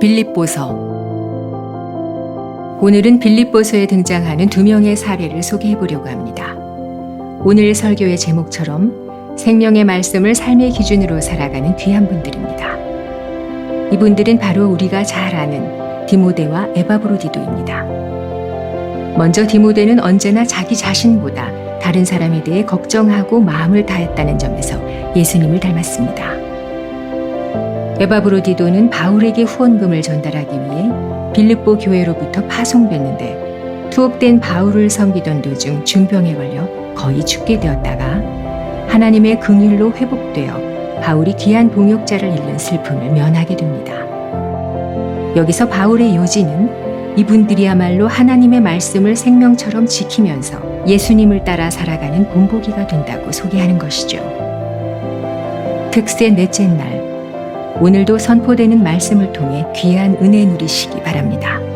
빌립보서 오늘은 빌립보서에 등장하는 두 명의 사례를 소개해 보려고 합니다. 오늘 설교의 제목처럼 생명의 말씀을 삶의 기준으로 살아가는 귀한 분들입니다. 이분들은 바로 우리가 잘 아는 디모데와 에바브로디도입니다. 먼저 디모데는 언제나 자기 자신보다 다른 사람에 대해 걱정하고 마음을 다했다는 점에서 예수님을 닮았습니다. 에바브로디도는 바울에게 후원금을 전달하기 위해 빌립보 교회로부터 파송됐는데 투옥된 바울을 섬기던 도중 중병에 걸려 거의 죽게 되었다가 하나님의 긍휼로 회복되어 바울이 귀한 동역자를 잃는 슬픔을 면하게 됩니다. 여기서 바울의 요지는 이분들이야말로 하나님의 말씀을 생명처럼 지키면서 예수님을 따라 살아가는 본보기가 된다고 소개하는 것이죠. 특세 넷째 날, 오늘도 선포되는 말씀을 통해 귀한 은혜 누리시기 바랍니다.